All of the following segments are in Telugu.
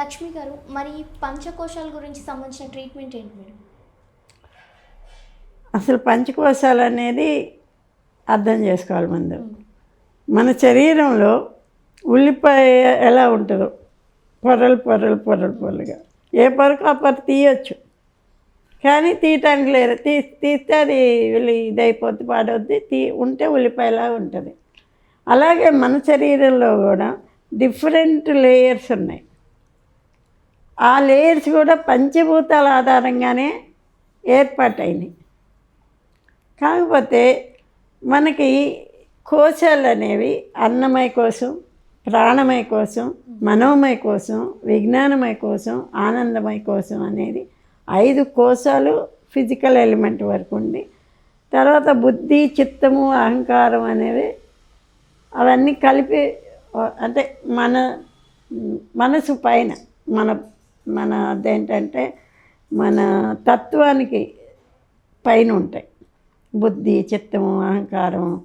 లక్ష్మి గారు మరి పంచకోశాల గురించి సంబంధించిన ట్రీట్మెంట్ ఏంటి మేడం? అసలు పంచకోశాలు అనేది అర్థం చేసుకోవాలి ముందు. మన శరీరంలో ఉల్లిపాయ ఎలా ఉంటుందో పొరలు పొరలు పొరలు పొరలుగా ఏ పొరకు ఆ పొర తీయొచ్చు. కానీ తీయటానికి లేదు తీ తీస్తే అది వెళ్ళి ఇదైపోద్ది పాడవుద్ది. తీ ఉంటే ఉల్లిపాయలా ఉంటుంది. అలాగే మన శరీరంలో కూడా డిఫరెంట్ లేయర్స్ ఉన్నాయి. ఆ లేయర్స్ కూడా పంచభూతాల ఆధారంగానే ఏర్పాటైనాయి. కాకపోతే మనకి కోశాలు అనేవి అన్నమయ కోసం ప్రాణమయ కోసం మనోమయ కోసం విజ్ఞానమయ కోసం ఆనందమయ కోసం అనేది ఐదు కోశాలు ఫిజికల్ ఎలిమెంట్ వరకు ఉండి తర్వాత బుద్ధి చిత్తము అహంకారం అనేవి అవన్నీ కలిపి అంటే మన మనసు పైన మన మన అదేంటంటే మన తత్వానికి పైన ఉంటాయి. బుద్ధి చిత్తము అహంకారం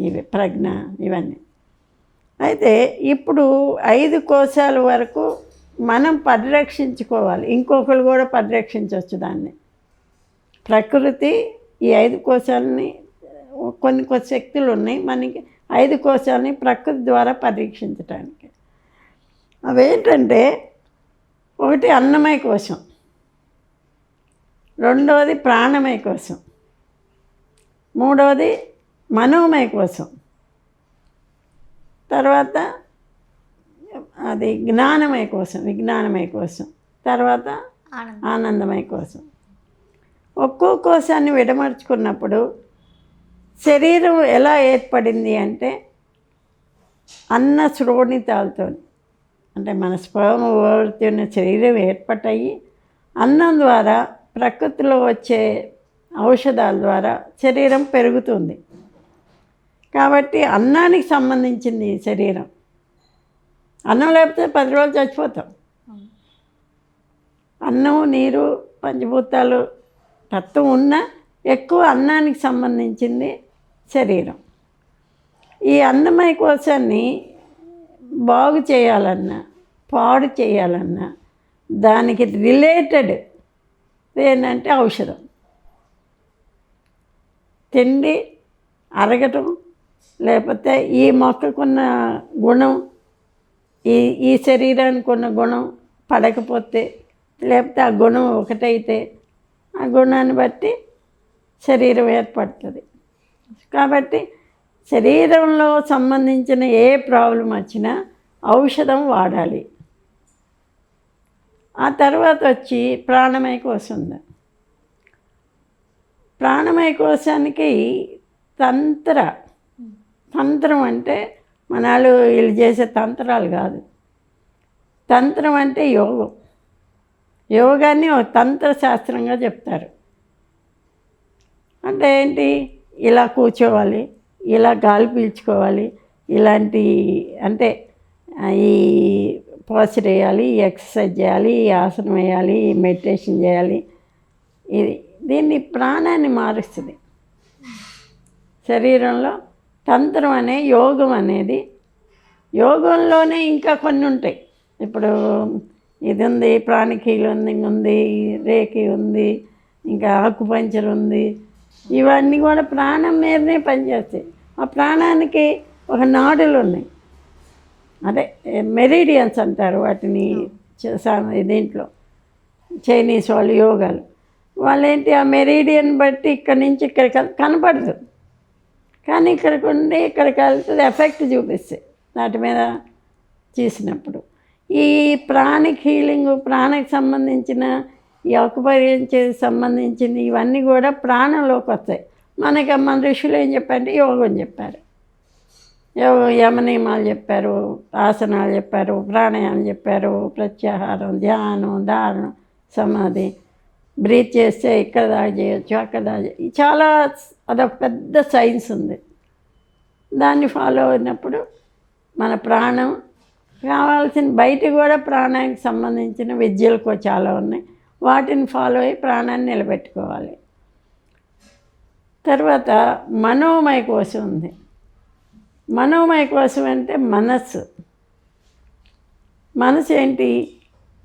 ఇవి ప్రజ్ఞ ఇవన్నీ. అయితే ఇప్పుడు ఐదు కోశాల వరకు మనం పరిరక్షించుకోవాలి. ఇంకొకరు కూడా పరిరక్షించవచ్చు దాన్ని. ప్రకృతి ఈ ఐదు కోశాలని కొన్ని కొన్ని శక్తులు ఉన్నాయి. మనకి ఐదు కోశాలని ప్రకృతి ద్వారా పరీక్షించడానికి అవేంటంటే ఒకటి అన్నమయ కోశం రెండవది ప్రాణమయ కోసం. మూడవది మనోమయ కోసం. తర్వాత అది జ్ఞానమయ కోసం విజ్ఞానమయ కోసం. తర్వాత ఆనందం ఆనందమయ కోసం. ఒక్కో కోశాన్ని విడమర్చుకున్నప్పుడు శరీరం ఎలా ఏర్పడింది అంటే అన్న శ్రోణితాలతో అంటే మన స్పర్మ శరీరం ఏర్పటాయి అన్నం ద్వారా ప్రకృతిలో వచ్చే ఔషధాల ద్వారా శరీరం పెరుగుతుంది. కాబట్టి అన్నానికి సంబంధించింది శరీరం. అన్నం లేకపోతే పది రోజులు చచ్చిపోతాం. అన్నం నీరు పంచభూతాలు తత్వం ఉన్న ఎక్కువ అన్నానికి సంబంధించింది శరీరం. ఈ అన్నమయ కోశాన్ని బాగు చేయాలన్నా పాడు చేయాలన్నా దానికి రిలేటెడ్ ఏంటంటే ఔషధం. తిండి అరగటం లేకపోతే ఈ మొక్కకున్న గుణం ఈ ఈ శరీరానికి ఉన్న గుణం పడకపోతే లేకపోతే ఆ గుణం ఒకటైతే ఆ గుణాన్ని బట్టి శరీరం ఏర్పడుతుంది. కాబట్టి శరీరంలో సంబంధించిన ఏ ప్రాబ్లం వచ్చినా ఔషధం వాడాలి. ఆ తర్వాత వచ్చి ప్రాణమయ కోశం ఉంది ప్రాణమయ కోశానికి తంత్ర. తంత్రం అంటే మనాళ్ళు వీళ్ళు చేసే తంత్రాలు కాదు. తంత్రం అంటే యోగం. యోగాన్ని ఒక తంత్ర శాస్త్రంగా చెప్తారు. అంటే ఏంటి? ఇలా కూర్చోవాలి ఇలా గాలి పీల్చుకోవాలి. ఇలాంటి అంటే ఈ పోస్చర్ వేయాలి ఈ ఎక్సర్సైజ్ చేయాలి ఈ ఆసనం వేయాలి ఈ మెడిటేషన్ చేయాలి. ఇది దీన్ని ప్రాణాన్ని మారుస్తుంది. శరీరంలో తంత్రం అనే యోగం అనేది యోగంలోనే ఇంకా కొన్ని ఉంటాయి. ఇప్పుడు ఇది ఉంది ప్రాణికీలు ఉంది ఉంది రేకి ఉంది ఇంకా ఆకుపంచర్ ఉంది ఇవన్నీ కూడా ప్రాణం మీదనే పనిచేస్తాయి. ఆ ప్రాణానికి ఒక నాడులు ఉన్నాయి. అదే మెరీడియన్స్ అంటారు వాటిని దీంట్లో. చైనీస్ వాళ్ళు యోగాలు. వాళ్ళు ఏంటి ఆ మెరీడియన్ బట్టి ఇక్కడి నుంచి ఇక్కడికి కనపడదు. కానీ ఇక్కడికి ఉండి ఇక్కడికి వెళ్తుంది ఎఫెక్ట్ చూపిస్తాయి వాటి మీద చేసినప్పుడు ఈ ప్రాణిక్ హీలింగ్ ప్రాణకి సంబంధించిన ఈ ఆకుపరించే సంబంధించిన ఇవన్నీ కూడా ప్రాణంలోకి వస్తాయి. మనకి మన ఋషులు ఏం చెప్పారంటే యోగం చెప్పారు. యోగం యమనియమాలు చెప్పారు ఆసనాలు చెప్పారు ప్రాణాయామం చెప్పారు ప్రత్యాహారం ధ్యానం దారుణం సమాధి బ్రీత్ చేస్తే ఇక్కడ దాకా చేయొచ్చు అక్కడ దాకా చాలా అదొక పెద్ద సైన్స్ ఉంది. దాన్ని ఫాలో అయినప్పుడు మన ప్రాణం కావాల్సిన బయట కూడా ప్రాణానికి సంబంధించిన విద్యలకు చాలా ఉన్నాయి. వాటిని ఫాలో అయ్యి ప్రాణాన్ని నిలబెట్టుకోవాలి. తర్వాత మనోమయ కోశం ఉంది. మనోమయ కోశం అంటే మనస్సు. మనసు ఏంటి?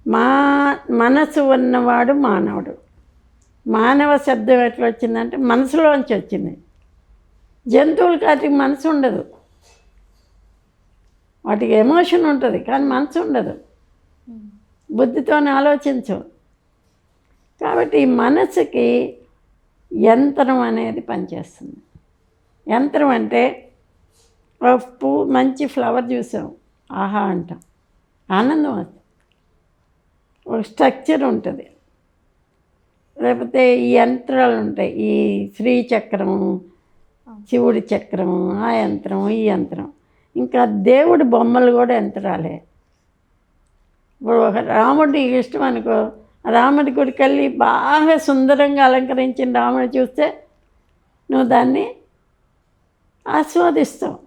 మా మనసు ఉన్నవాడు మానవుడు. మానవ శబ్దం ఎట్లా వచ్చిందంటే మనసులోంచి వచ్చింది. జంతువులకి వాటికి మనసు ఉండదు. వాటికి ఎమోషన్ ఉంటుంది కానీ మనసు ఉండదు. బుద్ధితోనే ఆలోచించవు కాబట్టి ఈ మనసుకి యంత్రం అనేది పనిచేస్తుంది. యంత్రం అంటే ఒక పువ్వు మంచి ఫ్లవర్ చూసాం. ఆహా అంటాం. ఆనందం అది. ఒక స్ట్రక్చర్ ఉంటుంది. లేకపోతే ఈ యంత్రాలు ఉంటాయి. ఈ శ్రీ చక్రము శివుడి చక్రము ఆ యంత్రం ఈ యంత్రం. ఇంకా దేవుడి బొమ్మలు కూడా యంత్రాలే. ఇప్పుడు ఒక రాముడి ఇష్టం అనుకో రాముడి గుడికెళ్ళి బాగా సుందరంగా అలంకరించిన రాముడు చూస్తే నువ్వు దాన్ని ఆస్వాదిస్తావు.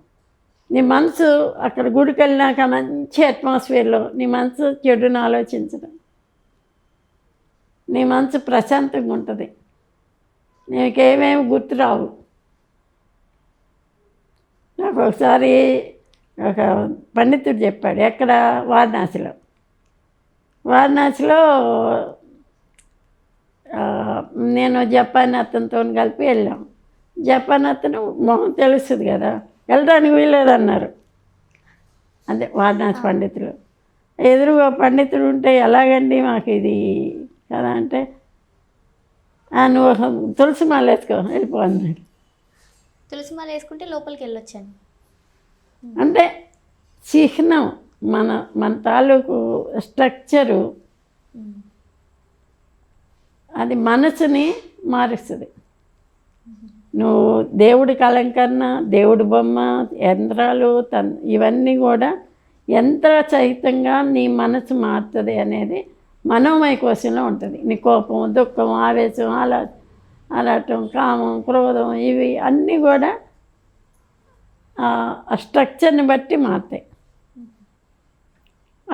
నీ మనసు అక్కడ గుడికి వెళ్ళినాక మంచి అట్మాస్ఫియర్లో నీ మనసు చెడును ఆలోచించడం నీ మనసు ప్రశాంతంగా ఉంటుంది. నీకేమేమి గుర్తురావు నాకు ఒకసారి ఒక పండితుడు చెప్పాడు ఎక్కడ వారణాసిలో? వారణాసిలో నేను జపాన్ అతనితో కలిపి వెళ్ళాం. జపాన్ అతను మొహం తెలుస్తుంది కదా వెళ్ళడానికి వీలేదన్నారు అదే వారణాసి పండితులు. ఎదురుగా పండితుడు ఉంటే ఎలాగండి మాకు ఇది కదా అంటే "ఆ, నువ్వు తులసి మాల వేసుకో వెళ్ళిపో అన్నాడు. తులసి మాల వేసుకుంటే లోపలికి వెళ్ళొచ్చాను. అంటే చిహ్నం. మన మన తాలూకు స్ట్రక్చరు అది మనసుని మారుస్తుంది. నువ్వు దేవుడి అలంకరణ దేవుడి బొమ్మ యంత్రాలు తన్ ఇవన్నీ కూడా యంత్ర సహితంగా నీ మనసు మారుతుంది అనేది మనోమయ కోశంలో ఉంటుంది. నీ కోపం దుఃఖం ఆవేశం అలా అలాటం కామం క్రోధం ఇవి అన్నీ కూడా ఆ స్ట్రక్చర్ని బట్టి మారుతాయి.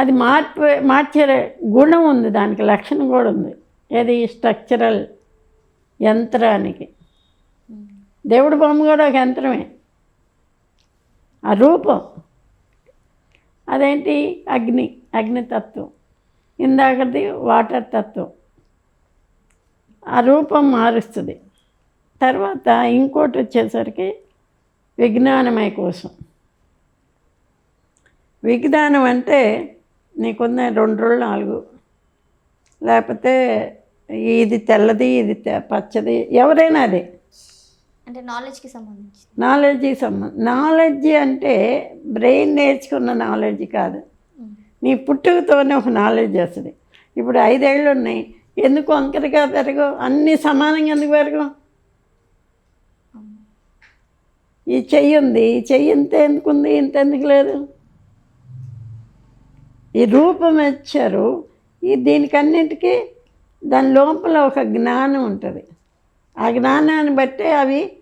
అది మార్పు మార్చే గుణం ఉంది దానికి లక్షణం కూడా ఉంది. ఏది? స్ట్రక్చరల్ యంత్రానికి. దేవుడి బొమ్మ కూడా ఒక యంత్రమే. ఆ రూపం. అదేంటి? అగ్ని అగ్నితత్వం. ఇందాకది వాటర్ తత్వం. ఆ రూపం మారుస్తుంది. తర్వాత ఇంకోటి వచ్చేసరికి విజ్ఞానమయ కోసం. విజ్ఞానం అంటే నీకున్న రెండు రోజులు నాలుగు. లేకపోతే ఇది తెల్లది ఇది పచ్చది ఎవరైనా అదే. అంటే నాలెడ్జ్కి సంబంధించి నాలెడ్జీ సంబంధం నాలెడ్జ్ అంటే బ్రెయిన్ నేర్చుకున్న నాలెడ్జ్ కాదు. నీ పుట్టుకతోనే ఒక నాలెడ్జ్ వస్తుంది. ఇప్పుడు ఐదేళ్ళు ఉన్నాయి. ఎందుకు వంకరగా పెరగవు? అన్నీ సమానంగా ఎందుకు పెరగవు? ఈ చెయ్యి ఉంది. ఈ చెయ్యి ఇంత ఎందుకు ఉంది? ఇంత ఎందుకు లేదు? ఈ రూపం ఇచ్చారు ఈ దీనికన్నిటికీ దాని లోపల ఒక జ్ఞానం ఉంటుంది. ఆ జ్ఞానాన్ని బట్టే అవి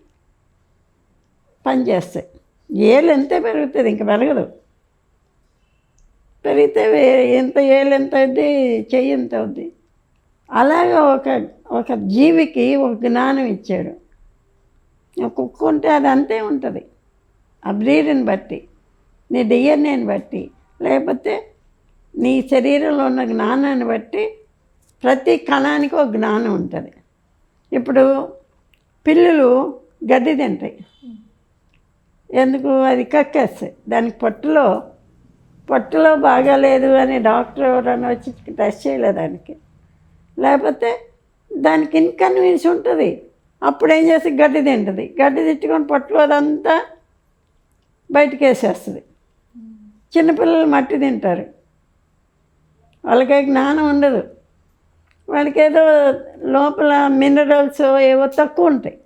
పనిచేస్తాయి. ఏళ్ళు ఎంతే పెరుగుతుంది? ఇంక పెరగదు. పెరిగితే ఎంత ఏళ్ళు ఎంత అవుద్ది? చెయ్యి ఎంత అవుద్ది? అలాగే ఒక ఒక జీవికి ఒక జ్ఞానం ఇచ్చాడు. కుక్క ఉంటే అది అంతే ఉంటుంది. ఆ బ్రీడ్ని బట్టి నీ డిఎన్ఏని బట్టి లేకపోతే నీ శరీరంలో ఉన్న జ్ఞానాన్ని బట్టి ప్రతి కణానికి ఒక జ్ఞానం ఉంటుంది. ఇప్పుడు పిల్లులు గడ్డి తింటాయి. ఎందుకు? అది కక్కేస్తాయి దానికి పొట్టులో పొట్టులో బాగాలేదు అని డాక్టర్ ఎవరైనా వచ్చి టెస్ట్ చేయలేదు దానికి. లేకపోతే దానికి ఇన్కన్వీనియన్స్ ఉంటుంది. అప్పుడు ఏం చేసి గడ్డి తింటుంది. గడ్డి తిట్టుకొని పొట్టులో అదంతా బయటకు వేసేస్తుంది. చిన్నపిల్లలు మట్టి తింటారు. వాళ్ళకి జ్ఞానం ఉండదు. వాళ్ళకేదో లోపల మినరల్స్ ఏవో తక్కువ ఉంటాయి.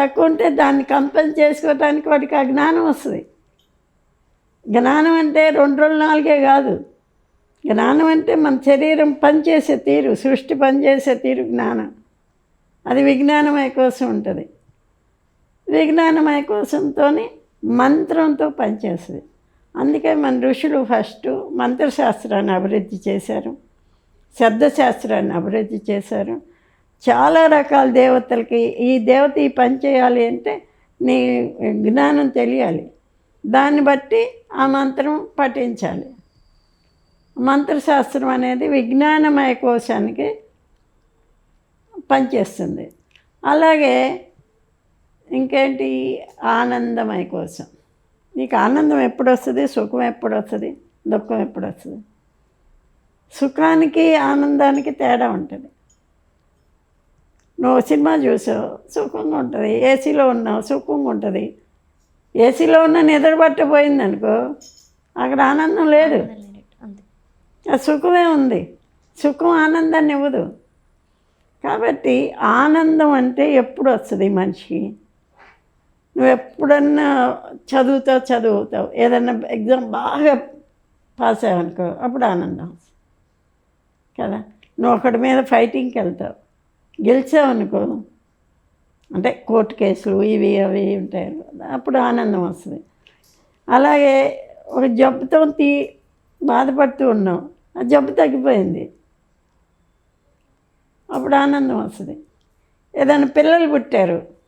తక్కువ ఉంటే దాన్ని కంపెల్ చేసుకోవటానికి వాడికి ఆ జ్ఞానం వస్తుంది. జ్ఞానం అంటే రెండు రోజులు నాలుగే కాదు. జ్ఞానం అంటే మన శరీరం పనిచేసే తీరు సృష్టి పనిచేసే తీరు జ్ఞానం. అది విజ్ఞానమయ కోసం ఉంటుంది. విజ్ఞానమయ కోసంతో మంత్రంతో పనిచేస్తుంది. అందుకే మన ఋషులు ఫస్ట్ మంత్రశాస్త్రాన్ని అభివృద్ధి చేశారు శబ్దశాస్త్రాన్ని అభివృద్ధి చేశారు. చాలా రకాల దేవతలకి ఈ దేవత ఈ పని చేయాలి అంటే నీ జ్ఞానం తెలియాలి. దాన్ని బట్టి ఆ మంత్రం పఠించాలి. మంత్రశాస్త్రం అనేది విజ్ఞానమయ కోశానికి పనిచేస్తుంది. అలాగే ఇంకేంటి? ఆనందమయ కోసం నీకు ఆనందం ఎప్పుడు వస్తుంది సుఖం ఎప్పుడు వస్తుంది దుఃఖం ఎప్పుడు వస్తుంది సుఖానికి ఆనందానికి తేడా ఉంటుంది. నువ్వు సినిమా చూసావు సుఖంగా ఉంటుంది. ఏసీలో ఉన్నావు సుఖంగా ఉంటుంది. ఏసీలో ఉన్న నిద్ర పట్టపోయింది అనుకో అక్కడ ఆనందం లేదు. ఆ సుఖమే ఉంది. సుఖం ఆనందాన్ని ఇవ్వదు. కాబట్టి ఆనందం అంటే ఎప్పుడు వస్తుంది మనిషికి? నువ్వు ఎప్పుడన్నా చదువుతావు చదువుతావు. ఏదన్నా ఎగ్జామ్ బాగా పాస్ అయ్యావనుకో అప్పుడు ఆనందం వస్తుంది. కదా? నువ్వు ఒకటి మీద ఫైటింగ్కి వెళ్తావు. గెలిచావనుకో అంటే కోర్టు కేసులు ఇవి అవి ఉంటాయి అప్పుడు ఆనందం వస్తుంది. అలాగే ఒక జబ్బుతో తీ బాధపడుతూ ఉన్నావు. ఆ జబ్బు తగ్గిపోయింది. అప్పుడు ఆనందం వస్తుంది. ఏదైనా పిల్లలు పుట్టారు.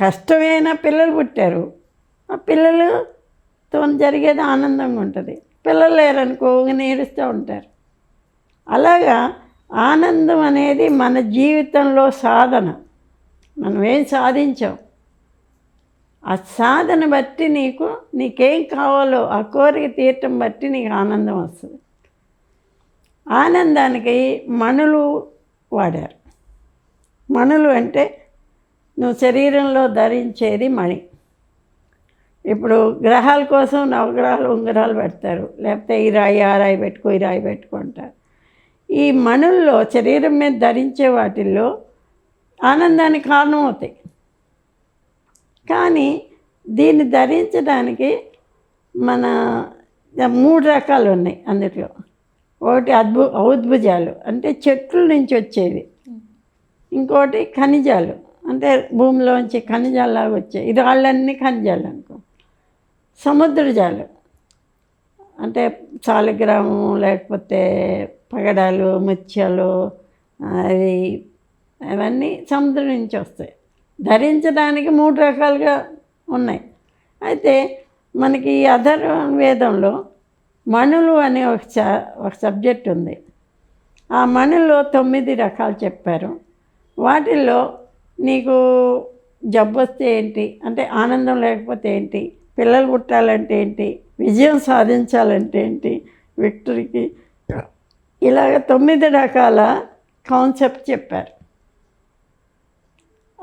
కష్టమైన పిల్లలు పుట్టారు. ఆ పిల్లలతో జరిగేది ఆనందంగా ఉంటుంది. పిల్లలు లేరనుకో నేరుస్తూ ఉంటారు. అలాగా ఆనందం అనేది మన జీవితంలో సాధన. మనం ఏం సాధించాం? ఆ సాధన బట్టి నీకు నీకేం కావాలో ఆ కోరిక తీరటం బట్టి నీకు ఆనందం వస్తుంది. ఆనందానికి మణులు వాడారు. మణులు అంటే నువ్వు శరీరంలో ధరించేది మణి. ఇప్పుడు గ్రహాల కోసం నవగ్రహాలు ఉంగరాలు పెడతారు. లేకపోతే ఈ రాయి ఆ రాయి పెట్టుకో ఈ రాయి పెట్టుకుంటారు ఈ మణుల్లో శరీరం మీద ధరించే వాటిల్లో ఆనందానికి కారణం అవుతాయి. కానీ దీన్ని ధరించడానికి మన మూడు రకాలు ఉన్నాయి అందులో ఒకటి అద్భు ఔద్భుజాలు అంటే చెట్ల నుంచి వచ్చేవి. ఇంకోటి ఖనిజాలు. అంటే భూమిలోంచి ఖనిజాలాగా వచ్చాయి. ఇది వాళ్ళన్నీ ఖనిజాలు అనుకో. సముద్రజాలు అంటే సాలిగ్రామం లేకపోతే పగడాలు ముత్యాలు అవి అవన్నీ సముద్రం నుంచి వస్తాయి. ధరించడానికి మూడు రకాలుగా ఉన్నాయి. అయితే మనకి ఈ అధర్వేదంలో మణులు అనే ఒక ఒక సబ్జెక్ట్ ఉంది. ఆ మణుల్లో తొమ్మిది రకాలు చెప్పారు. వాటిల్లో నీకు జబ్బు వస్తే ఏంటి? అంటే ఆనందం లేకపోతే ఏంటి? పిల్లలు పుట్టాలంటే ఏంటి? విజయం సాధించాలంటే ఏంటి? విక్టరీకి ఇలాగ తొమ్మిది రకాల కాన్సెప్ట్ చెప్పారు.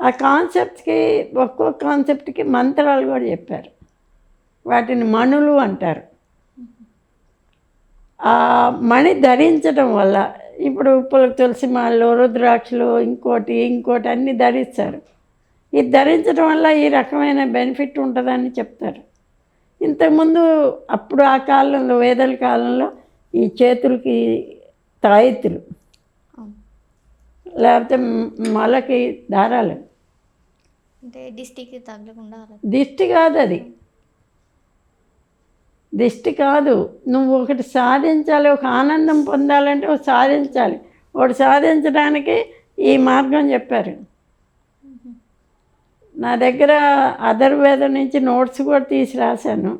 ఆ కాన్సెప్ట్కి ఒక్కో కాన్సెప్ట్కి మంత్రాలు కూడా చెప్పారు. వాటిని మణులు అంటారు. ఆ మణి ధరించడం వల్ల ఇప్పుడు పుల తులసి మాలలో రుద్రాక్షలు ఇంకోటి ఇంకోటి అన్నీ ధరిస్తారు. ఇది ధరించడం వల్ల ఈ రకమైన బెనిఫిట్ ఉంటుందని చెప్తారు. ఇంతకుముందు అప్పుడు ఆ కాలంలో వేదల కాలంలో ఈ చేతులకి తాయెత్తులు లేకపోతే మొలకి దారాలు. అంటే డిస్టిక్ తగలకుండా దిష్టి కాదు అది దిష్టి కాదు. నువ్వు ఒకటి సాధించాలి ఒక ఆనందం పొందాలంటే ఒకటి సాధించాలి. ఒకటి సాధించడానికి ఈ మార్గం చెప్పారు. నా దగ్గర అధర్వేదం నుంచి నోట్స్ కూడా తీసి రాశాను.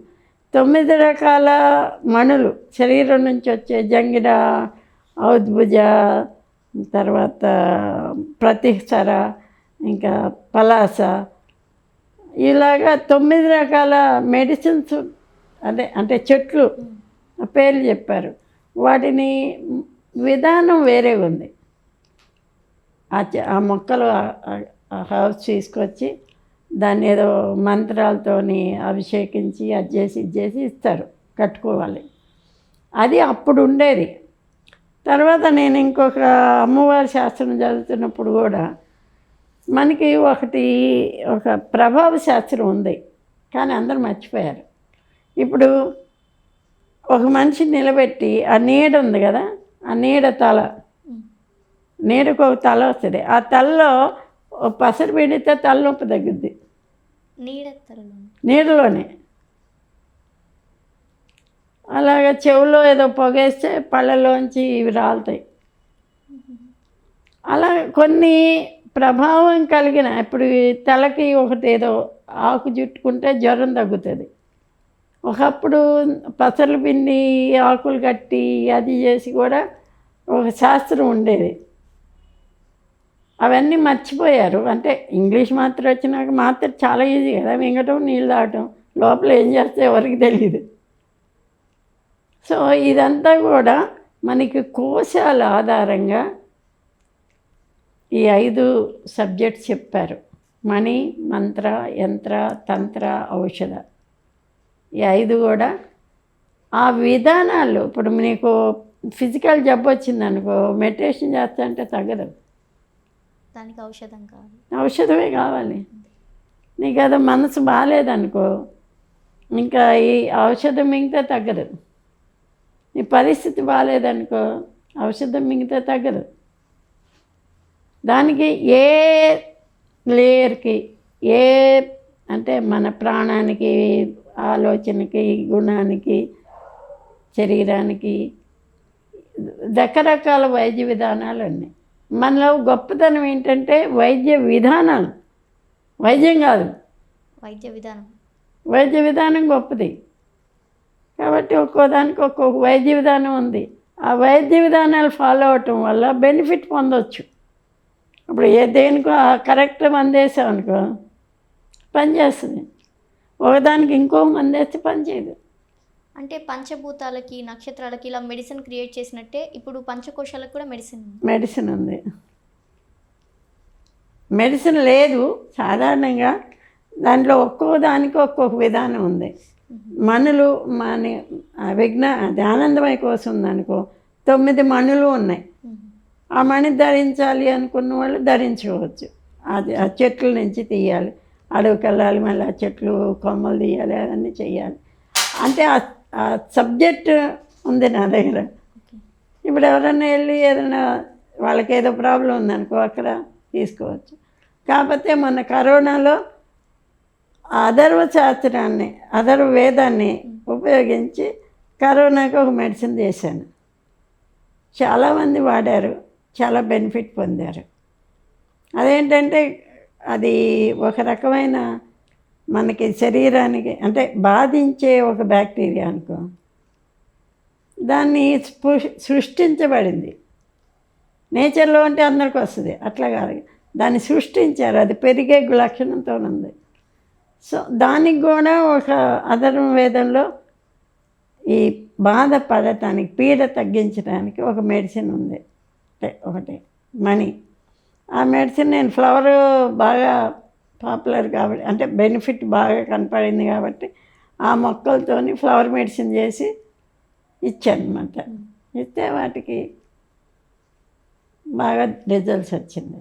తొమ్మిది రకాల మణులు శరీరం నుంచి వచ్చే జంగిర ఔద్భుజ తర్వాత ప్రతిసర ఇంకా పలాస. ఇలాగా తొమ్మిది రకాల మెడిసిన్స్ అదే అంటే చెట్లు. పేర్లు చెప్పారు. వాటిని విధానం వేరే ఉంది. ఆ ఆ మొక్కలు హౌస్ తీసుకొచ్చి దాన్ని ఏదో మంత్రాలతోని అభిషేకించి అది చేసి ఇది చేసి ఇస్తారు కట్టుకోవాలి. అది అప్పుడు ఉండేది. తర్వాత నేను ఇంకొక అమ్మవారి శాస్త్రం చదువుతున్నప్పుడు కూడా మనకి ఒకటి ఒక ప్రభావ శాస్త్రం ఉంది. కానీ అందరూ మర్చిపోయారు. ఇప్పుడు ఒక మనిషిని నిలబెట్టి ఆ నీడ ఉంది కదా ఆ నీడ తల. నీడకు ఒక తల వస్తుంది. ఆ తలలో పసరు పెడితే తలనొప్పి తగ్గుద్ది. నీడ నీడలోనే. అలాగ చెవులో ఏదో పొగేస్తే పళ్ళలోంచి ఇవి రాలుతాయి. అలా కొన్ని ప్రభావం కలిగిన ఇప్పుడు తలకి ఒకటి ఏదో ఆకు చుట్టుకుంటే జ్వరం తగ్గుతుంది. ఒకప్పుడు పసర్లు పిండి ఆకులు కట్టి అది చేసి కూడా ఒక శాస్త్రం ఉండేది. అవన్నీ మర్చిపోయారు. అంటే ఇంగ్లీష్ మాత్రం వచ్చినాక మాత్రం చాలా ఈజీ కదా. మింగటం నీళ్ళు తాగటం. లోపల ఏం చేస్తే ఎవరికి తెలియదు సో ఇదంతా కూడా మనకి కోశాల ఆధారంగా ఈ ఐదు సబ్జెక్ట్స్ చెప్పారు. మణి మంత్ర యంత్ర తంత్ర ఔషధ. ఈ ఐదు కూడా. ఆ విధానాలు ఇప్పుడు నీకు ఫిజికల్ జబ్బు వచ్చిందనుకో మెడిటేషన్ చేస్తా అంటే తగ్గదు. దానికి ఔషధం కావాలి. ఔషధమే కావాలి. నీకు అది మనసు బాగాలేదనుకో ఇంకా ఈ ఔషధం మింగితే తగ్గదు. నీ పరిస్థితి బాగాలేదనుకో ఔషధం మింగితే తగ్గదు. దానికి ఏ లేయర్కి ఏ అంటే మన ప్రాణానికి ఆలోచనకి గుణానికి శరీరానికి రకరకాల వైద్య విధానాలు ఉన్నాయి మనలో గొప్పతనం ఏంటంటే వైద్య విధానాలు. వైద్యం కాదు. వైద్య విధానం. వైద్య విధానం గొప్పది. కాబట్టి ఒక్కో దానికి ఒక్కొక్క వైద్య విధానం ఉంది. ఆ వైద్య విధానాలు ఫాలో అవటం వల్ల బెనిఫిట్ పొందొచ్చు. ఇప్పుడు ఏ దేనికో కరెక్ట్ మందేసాం అనుకో పనిచేస్తుంది ఒకదానికి ఇంకో మందేస్తే పనిచేయదు అంటే పంచభూతాలకి నక్షత్రాలకి ఇలా మెడిసిన్ క్రియేట్ చేసినట్టే ఇప్పుడు పంచకోశాలకు కూడా మెడిసిన్ మెడిసిన్ ఉంది. మెడిసిన్ లేదు. సాధారణంగా దాంట్లో ఒక్కో దానికి ఒక్కొక్క విధానం ఉంది. మనులు మన విఘ్న అది ఆనందమయ కోసం ఉందనుకో తొమ్మిది మణులు ఉన్నాయి. ఆ మణి ధరించాలి అనుకున్న వాళ్ళు ధరించుకోవచ్చు అది ఆ చెట్ల నుంచి తీయాలి. అడవికి వెళ్ళాలి మళ్ళీ ఆ చెట్లు కొమ్మలు తీయాలి అవన్నీ చేయాలి అంటే ఆ- సబ్జెక్ట్ ఉంది నా దగ్గర. ఇప్పుడు ఎవరైనా వెళ్ళి ఏదైనా వాళ్ళకి ఏదో ప్రాబ్లం ఉందనుకో అక్కడ తీసుకోవచ్చు. కాకపోతే మొన్న కరోనాలో అధర్వ శాస్త్రాన్ని అధర్వ వేదాన్ని ఉపయోగించి కరోనాకి ఒక మెడిసిన్ చేశాను. చాలామంది వాడారు చాలా బెనిఫిట్ పొందారు. అదేంటంటే అది ఒక రకమైన మనకి శరీరానికి అంటే బాధించే ఒక బ్యాక్టీరియా అనుకో. దాన్ని సృష్టించబడింది. నేచర్లో ఉంటే అందరికి వస్తుంది అట్లా కాదు. దాన్ని సృష్టించారు అది పెరిగే లక్షణంతో ఉంది. సో దానికి కూడా ఒక అధర్మ వేదంలో ఈ బాధ పడటానికి పీడ తగ్గించడానికి ఒక మెడిసిన్ ఉంది. అంటే ఒకటి మనీ. ఆ మెడిసిన్ నేను ఫ్లవర్ బాగా పాపులర్ కాబట్టి అంటే బెనిఫిట్ బాగా కనపడింది కాబట్టి ఆ మొక్కలతోని ఫ్లవర్ మెడిసిన్ చేసి ఇచ్చానమాట ఇస్తే వాటికి బాగా రిజల్ట్స్ వచ్చింది.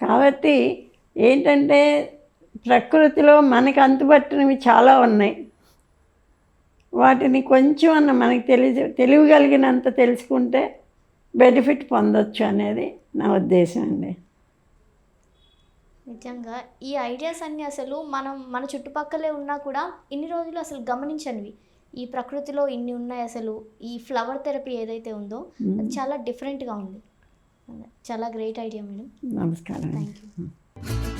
కాబట్టి ఏంటంటే ప్రకృతిలో మనకి అంతుపట్టినవి చాలా ఉన్నాయి. వాటిని కొంచెం అన్న మనకి తెలిసి తెలియగలిగినంత తెలుసుకుంటే బెనిఫిట్ పొందొచ్చు అనేది నా ఉద్దేశం అండి. నిజంగా ఈ ఐడియాస్ అన్నీ అసలు మనం మన చుట్టుపక్కలే ఉన్నా కూడా ఇన్ని రోజులు అసలు గమనించనివి. ఈ ప్రకృతిలో ఇన్ని ఉన్నాయి అసలు ఈ ఫ్లవర్ థెరపీ ఏదైతే ఉందో అది చాలా డిఫరెంట్గా ఉంది. చాలా గ్రేట్ ఐడియా మేడం నమస్కారం థ్యాంక్ యూ